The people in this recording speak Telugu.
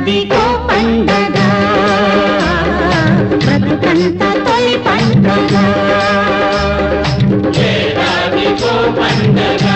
అదికో పండగ. బ్రతుకంత తొలి పండగ. పండగ.